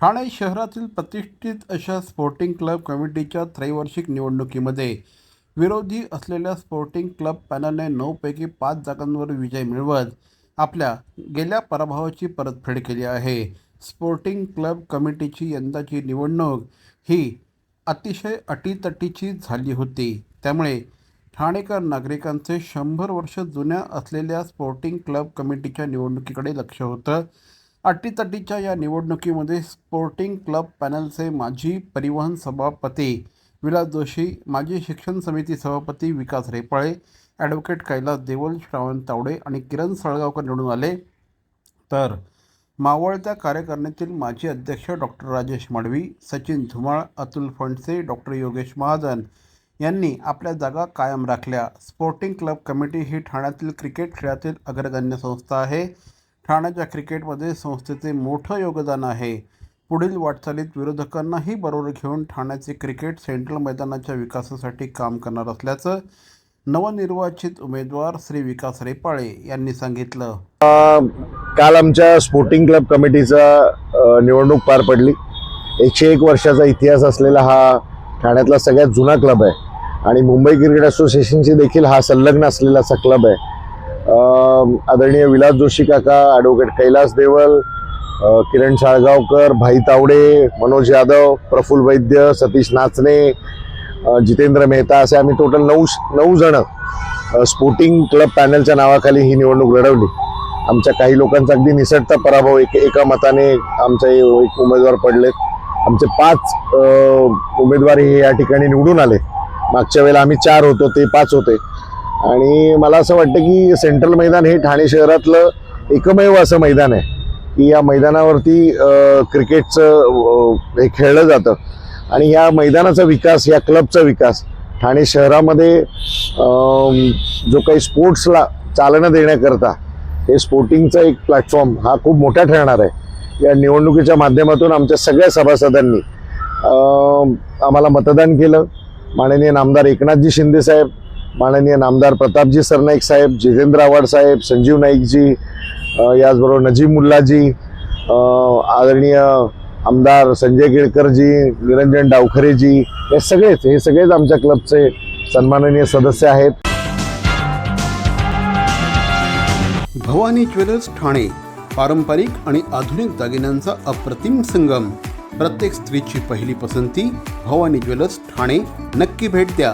ठाणे शहरातील प्रतिष्ठित अशा स्पोर्टिंग क्लब कमिटीच्या त्रैवार्षिक निवडणुकीमध्ये विरोधी असलेल्या स्पोर्टिंग क्लब पॅनलने नऊपैकी पाच जागांवर विजय मिळवत आपल्या गेल्या पराभवाची परतफेड केली आहे. स्पोर्टिंग क्लब कमिटीची यंदाची निवडणूक ही अतिशय अटीतटीची झाली होती. त्यामुळे ठाणेकर नागरिकांचे शंभर वर्ष जुन्या असलेल्या स्पोर्टिंग क्लब कमिटीच्या निवडणुकीकडे लक्ष होतं. अटीतटीच्या या निवडणुकीमध्ये स्पोर्टिंग क्लब पॅनलचे माजी परिवहन सभापती विलास जोशी माजी शिक्षण समिती सभापती विकास रेपाळे ॲडव्होकेट कैलास देवल श्रावण तावडे आणि किरण सळगावकर निवडून आले. तर मावळत्या कार्यकारिणीतील माजी अध्यक्ष डॉक्टर राजेश मडवी सचिन धुमाळ अतुल फणसे डॉक्टर योगेश महाजन यांनी आपल्या जागा कायम राखल्या. स्पोर्टिंग क्लब कमिटी ही ठाण्यातील क्रिकेट खेळातील अग्रगण्य संस्था आहे. ठाण्याच्या क्रिकेटमध्ये संस्थेचे मोठं योगदान आहे. पुढील वाटचालीत विरोधकांनाही बरोबर घेऊन ठाण्याचे क्रिकेट सेंट्रल मैदानाच्या विकासासाठी काम करणार असल्याचं नवनिर्वाचित उमेदवार श्री विकास रेपाळे यांनी सांगितलं. काल आमच्या स्पोर्टिंग क्लब कमिटीचा निवडणूक पार पडली. एकशे एक वर्षाचा इतिहास असलेला हा ठाण्यातला सगळ्यात जुना क्लब आहे. आणि मुंबई क्रिकेट असोसिएशनशी देखील हा संलग्न असलेला असा क्लब आहे. आदरणीय विलास जोशी काका ॲडव्होकेट कैलास देवल किरण शाळगावकर भाई तावडे मनोज यादव प्रफुल्ल वैद्य सतीश नाचणे जितेंद्र मेहता असे आम्ही टोटल नऊ नऊ जण स्पोर्टिंग क्लब पॅनलच्या नावाखाली ही निवडणूक लढवली. आमच्या काही लोकांचा अगदी निसटता पराभव एक एका मताने आमचे एक उमेदवार पडलेत. आमचे पाच उमेदवार हे या ठिकाणी निवडून आले. मागच्या वेळेला आम्ही चार होतो ते पाच होते. आणि मला असं वाटतं की सेंट्रल मैदान हे ठाणे शहरातलं एकमेव असं मैदान आहे की या मैदानावरती क्रिकेटचं हे खेळलं जातं. आणि या मैदानाचा विकास या क्लबचा विकास ठाणे शहरामध्ये जो काही स्पोर्ट्सला चालना देण्याकरता हे स्पोर्टिंगचा एक प्लॅटफॉर्म हा खूप मोठा ठरणार आहे. या निवडणुकीच्या माध्यमातून आमच्या सगळ्या सभासदांनी आम्हाला मतदान केलं. माननीय नामदार एकनाथजी शिंदेसाहेब माननीय नामदार प्रतापजी सरनाईक साहेब जितेंद्र आव्हाड साहेब संजीव नाईकजी याचबरोबर नजीब मुल्लाजी आदरणीय आमदार संजय केळकरजी निरंजन डावखरेजी हे सगळेच हे सगळेच आमच्या क्लबचे सन्माननीय सदस्य आहेत. भवानी ज्वेलर्स ठाणे पारंपरिक आणि आधुनिक दागिन्यांचा अप्रतिम संगम. प्रत्येक स्त्रीची पहिली पसंती भवानी ज्वेलर्स ठाणे. नक्की भेट द्या.